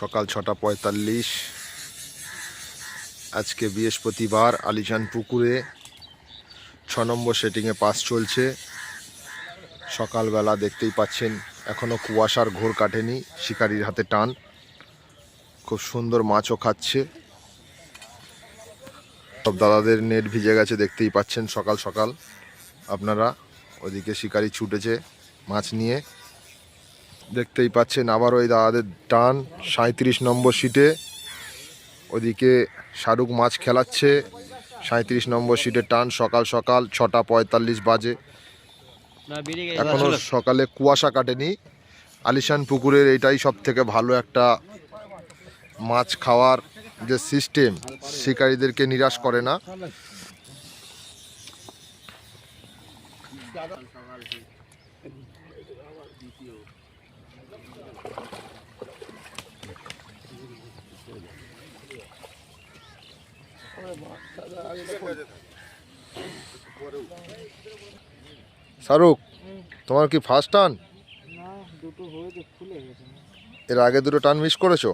সকাল ছটা পঁয়তাল্লিশ। আজকে বৃহস্পতিবার আলিশান পুকুরে ছ নম্বর সেটিংয়ে পাস চলছে। সকালবেলা দেখতেই পাচ্ছেন এখনও কুয়াশার ঘোর কাটেনি, শিকারির হাতে টান। খুব সুন্দর মাছও খাচ্ছে। সব দাদাদের নেট ভিজে গেছে, দেখতেই পাচ্ছেন সকাল সকাল। আপনারা ওদিকে শিকারি ছুটেছে মাছ নিয়ে। দেখতেই পাচ্ছেন আবার ওই দাদাদের টান সাঁত্রিশ নম্বর সিটে। ওদিকে শাহরুখ মাছ খেলাচ্ছে সাঁত্রিশ নম্বর সিটে টান সকাল সকাল ছটা পঁয়তাল্লিশ বাজে। এখনও সকালে কুয়াশা কাটেনি। আলিশান পুকুরের এটাই সব থেকে ভালো একটা মাছ খাওয়ার যে সিস্টেম শিকারীদেরকে নিরাশ করে না। শাহরুখ তোমার কি ফার্স্ট টান এর আগে দুটো টান মিস করেছ?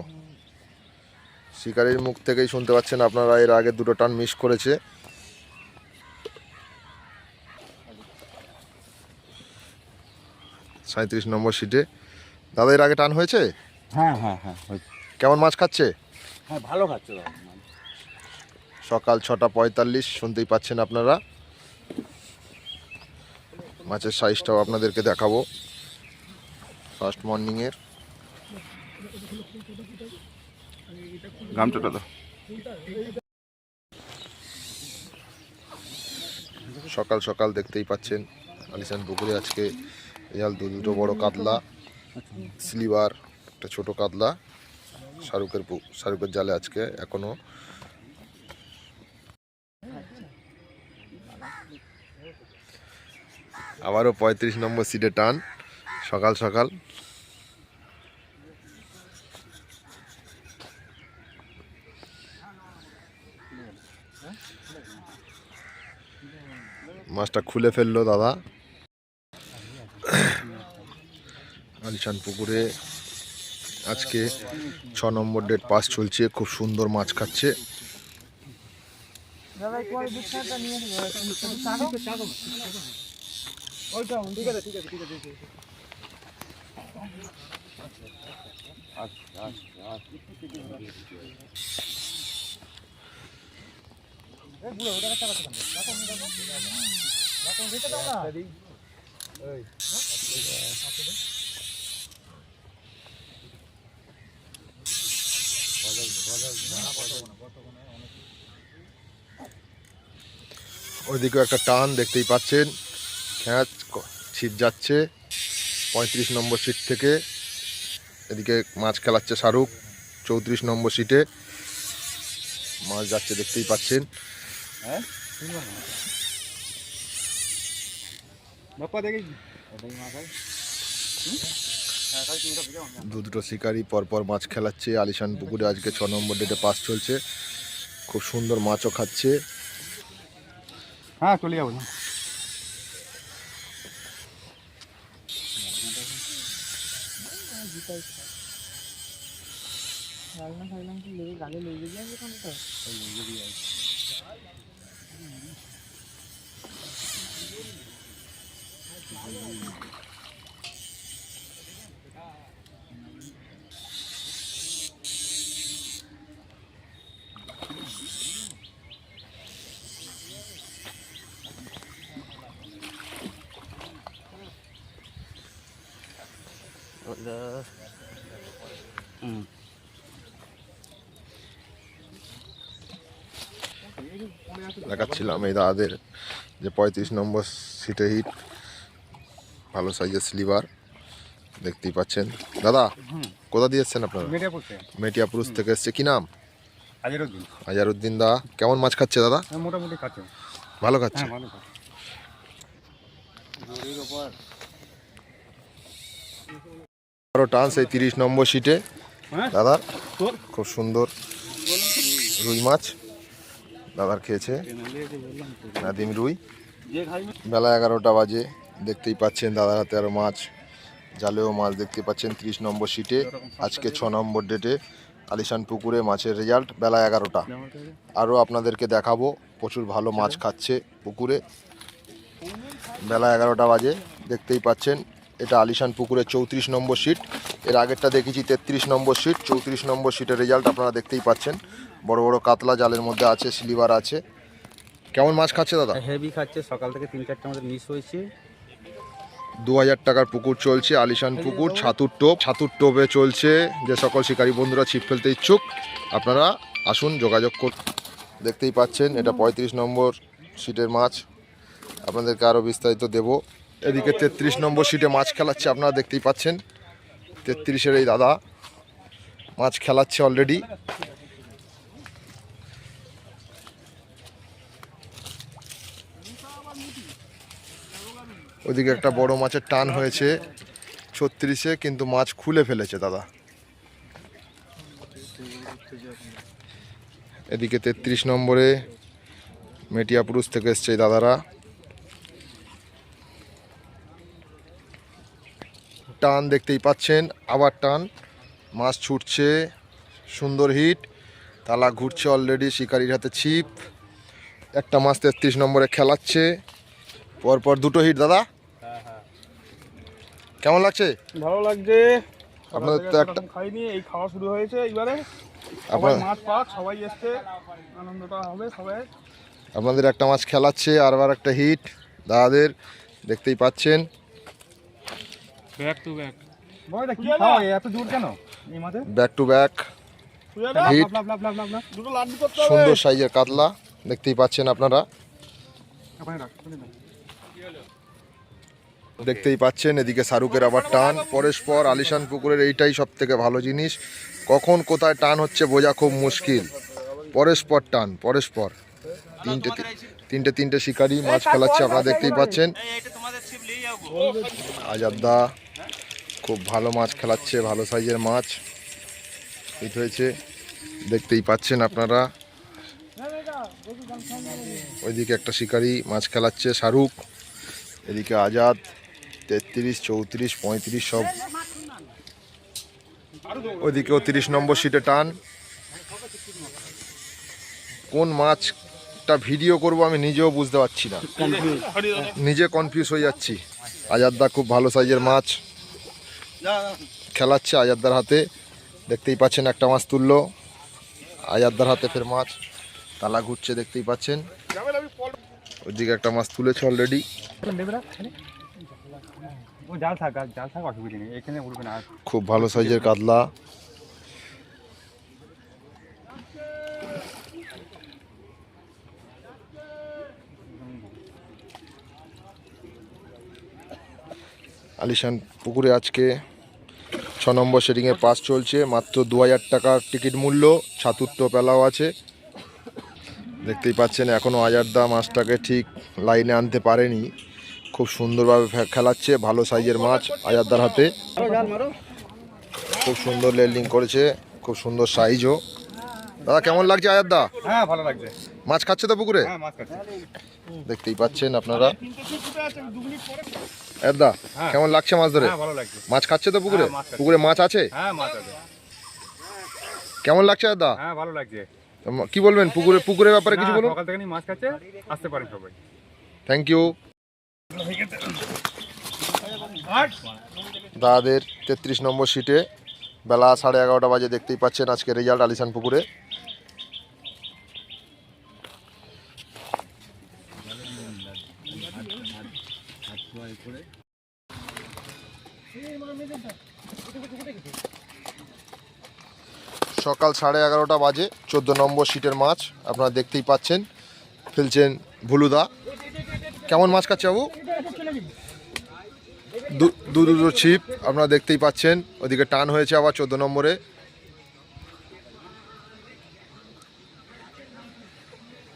শিকারির মুখ থেকেই শুনতে পাচ্ছেন আপনারা এর আগে দুটো টান মিস করেছে। সাঁত্রিশ নম্বর সিটে দাদা এর আগে টান হয়েছে? হ্যাঁ হ্যাঁ হ্যাঁ কেমন মাছ খাচ্ছে? হ্যাঁ ভালো খাচ্ছে সকাল ছটা পঁয়তাল্লিশ শুনতেই পাচ্ছেন আপনারা। মাছের সাইজটাও আপনাদেরকে দেখাবো। ফার্স্ট মর্নিংয়ের গামছাটা দাও। সকাল সকাল দেখতেই পাচ্ছেন আলিসান পুকুরে আজকে জাল দু দুটো বড় কাতলা স্লিভার একটা ছোট কাতলা শাহরুখের পু- শাহরুখের জালে আজকে এখনও আবারও পঁয়ত্রিশ নম্বর সিটে টান। সকাল সকাল। মাছটা খুলে ফেলল দাদা। আলিশান পুকুরে আজকে ছ নম্বর ডেট পাস চলছে, খুব সুন্দর মাছ খাচ্ছে। দাদা একটু আর বিছানাটা নিয়ে চাকো চাকো ওইটা ঠিক আছে ঠিক আছে ঠিক আছে ঠিক আছে ওইদিকেও একটা টান দেখতেই পাচ্ছেন। খ্যাঁচ ছিট যাচ্ছে পঁয়ত্রিশ নম্বর সিট থেকে এদিকে মাছ খেলাচ্ছে শাহরুখ চৌত্রিশ নম্বর সিটে মাছ যাচ্ছে দেখতেই পাচ্ছেন। দু দুটো শিকারি পরপর মাছ খেলাচ্ছে। আলিশান পুকুরে আজকে ছ নম্বর ডেটে পাস চলছে। খুব সুন্দর মাছও খাচ্ছে। হ্যাঁ চলে যাব। খাইলাম খাইলাম কি লেগে গালে লেগে যাবে কোনটা লেগে দিয়ে দেখাচ্ছিলাম এই দাদাদের যে পঁয়ত্রিশ নম্বর সিটে হিট ভালো সাইজের স্লিভার দেখতেই পাচ্ছেন। দাদা কোথা দিয়ে এসছেন আপনারা? মেটিয়াপুরুষ থেকে এসছে। কি নাম? হাজারও দিন আজারউদ্দিন দা কেমন মাছ খাচ্ছে দাদা? হ্যাঁ মোটামুটি খাচ্ছে। ভালো খাচ্ছে। আরও টান সেই তিরিশ নম্বর সিটে হ্যাঁ? দাদার খুব সুন্দর রুই মাছ। দাদার খেয়েছে। নাদিম রুই। বেলা এগারোটা বাজে দেখতেই পাচ্ছেন দাদার হাতে আরও মাছ। জালেও মাছ দেখতে পাচ্ছেন তিরিশ নম্বর সিটে আজকে ছ নম্বর ডেটে আলিশান পুকুরে মাছের রেজাল্ট বেলা এগারোটা। আরও আপনাদেরকে দেখাবো প্রচুর ভালো মাছ খাচ্ছে পুকুরে। বেলা এগারোটা বাজে দেখতেই পাচ্ছেন এটা আলিশান পুকুরের চৌত্রিশ নম্বর সিট। এর আগেরটা দেখেছি তেত্রিশ নম্বর সিট। চৌত্রিশ নম্বর সিটের রেজাল্ট আপনারা দেখতেই পাচ্ছেন। বড় বড় কাতলা জালের মধ্যে আছে স্লিভার আছে। কেমন মাছ খাচ্ছে দাদা? হেভি খাচ্ছে সকাল থেকে তিন চারটে আমাদের মিস হয়েছে। দু হাজার টাকার পুকুর চলছে আলিশান পুকুর ছাতুর টোপ। ছাতুর টোপে চলছে যে সকল শিকারী বন্ধুরা ছিপ ফেলতে ইচ্ছুক আপনারা আসুন যোগাযোগ কর দেখতেই পাচ্ছেন এটা পঁয়ত্রিশ নম্বর সিটের মাছ। আপনাদেরকে আরও বিস্তারিত দেব। এদিকে তেত্রিশ নম্বর সিটে মাছ খেলাচ্ছে, আপনারা দেখতেই পাচ্ছেন। তেত্রিশের এই দাদা মাছ খেলাচ্ছে অলরেডি ওদিকে একটা বড় মাছের টান হয়েছে ছত্রিশে, কিন্তু মাছ খুলে ফেলেছে দাদা। এদিকে তেত্রিশ নম্বরে মেটিয়া পুরুষ থেকে এসছে দাদারা। টান দেখতেই পাচ্ছেন আবার টান। মাছ ছুটছে সুন্দর হিট। তালা ঘুরছে অলরেডি শিকারির হাতে ছিপ। একটা মাছ তেত্রিশ নম্বরে খেলাচ্ছে। পরপর দুটো হিট দাদা। কেমন লাগছে? ভালো লাগছে। আপনাদের তো একটা- খাইনি এই খাওয়া শুরু হয়েছে এইবারে। আপনার মাছ পাক সবাই এসছে। আনন্দটা হবে সবাই। আপনাদের একটা মাছ খেলাচ্ছে আর একটা হিট। দাদাদের দেখতেই পাচ্ছেন। ব্যাক টু ব্যাক বয়টা কি খাওয়া? এত দূর কেন? এই ব্যাক টু ব্যাক হিট সুন্দর সাইজের কাতলা। দেখতেই পাচ্ছেন আপনারা। দেখতেই পাচ্ছেন এদিকে শাহরুখের আবার টান। পরস্পর আলিশান পুকুরের এইটাই সব থেকে ভালো জিনিস। কখন কোথায় টান হচ্ছে বোঝা খুব মুশকিল। পরস্পর টান পরস্পর তিনটে তিনটে তিনটে শিকারি মাছ খেলাচ্ছে আপনারা দেখতেই পাচ্ছেন। আজাদা খুব ভালো মাছ খেলাচ্ছে ভালো সাইজের মাছ। হিট হয়েছে দেখতেই পাচ্ছেন আপনারা। ওইদিকে একটা শিকারি মাছ খেলাচ্ছে শাহরুখ। এদিকে আজাদ তেত্রিশ চৌত্রিশ পঁয়ত্রিশ সব। ওইদিকেও তিরিশ নম্বর সিটে টান। কোন মাছটা ভিডিও করব আমি নিজেও বুঝতে পারছি না। নিজে কনফিউজ হয়ে যাচ্ছি। আজাদদা খুব ভালো সাইজের মাছ। খেলাচ্ছে আজাদদার হাতে। দেখতেই পাচ্ছেন একটা মাছ তুললো। আজাদদার হাতে ফের মাছ। তালা ঘুরছে দেখতেই পাচ্ছেন। ওইদিকে একটা মাছ তুলেছে অলরেডি খুব ভালো সাইজের কাতলা। আলিশান পুকুরে আজকে ছ নম্বর সেটিংয়ে পাস চলছে। মাত্র দু হাজার টাকার টিকিট মূল্য ছাতুর টোপ এলাও আছে। দেখতেই পাচ্ছেন এখনও আজারদা মাছটাকে ঠিক লাইনে আনতে পারেনি। খুব সুন্দরভাবে খেলাচ্ছে ভালো সাইজের মাছ আজারদার হাতে। খুব সুন্দর লেলিং করেছে খুব সুন্দর সাইজও। দাদা কেমন লাগছে আয়াতদা হ্যাঁ ভালো লাগছে। মাছ খাচ্ছে তো পুকুরে? হ্যাঁ মাছ কাটছে দেখতেই পাচ্ছেন আপনারা। আয়াতদা হ্যাঁ। কেমন লাগছে মাছ ধরে? হ্যাঁ ভালো মাছ খাচ্ছে তো পুকুরে? হ্যাঁ। পুকুরে মাছ আছে? হ্যাঁ মাছ আছে। কেমন লাগছে হ্যাঁ ভালো লাগছে। কি বলবেন? পুকুরে পুকুরের ব্যাপারে কিছু বলুন? সকাল থেকে মাছ কাটছে আসতে পারেন সবাই। থ্যাংক ইউ দাদাদের তেত্রিশ নম্বর সিটে বেলা সাড়ে এগারোটা বাজে দেখতেই পাচ্ছেন আজকে রেজাল্ট আলিসান পুকুরে। সকাল সাড়ে এগারোটা বাজে, চোদ্দ নম্বর সিটের মাছ আপনারা দেখতেই পাচ্ছেন। ফেলছেন ভুলুদা। কেমন মাছ খাচ্ছে বাবু? দু- দুটো ছিপ আপনারা দেখতেই পাচ্ছেন। ওদিকে টান হয়েছে আবার চোদ্দ নম্বরে।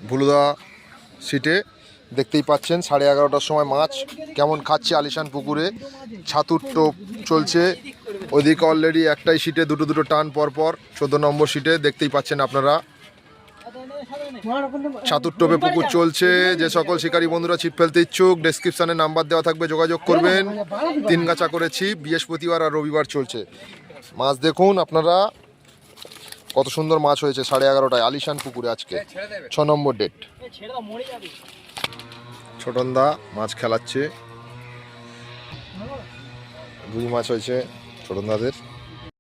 ভুলুদা সিটে দেখতেই পাচ্ছেন, সাড়ে এগারোটার সময় মাছ কেমন খাচ্ছে আলিশান পুকুরে। ছাতুর টোপ চলছে। ওদিকে অলরেডি একটাই সিটে, দুটো দুটো টান পর পর, চোদ্দ নম্বর সিটে, দেখতেই পাচ্ছেন আপনারা। ছাতুর টোপে পুকুর চলছে। যে সকল শিকারী বন্ধুরা ছিপ ফেলতে ইচ্ছুক ডেসক্রিপশনে নাম্বার দেওয়া থাকবে, যোগাযোগ করবেন। তিন গাছা করে ছিপ বৃহস্পতিবার আর রবিবার চলছে। মাছ দেখুন আপনারা। কত সুন্দর মাছ হয়েছে, সাড়ে এগারোটায়, আলিশান পুকুরে আজকে, ছ নম্বর ডেট ছোটনদা মাছ খেলাচ্ছে। রুই মাছ হয়েছে ছোটনদাদের।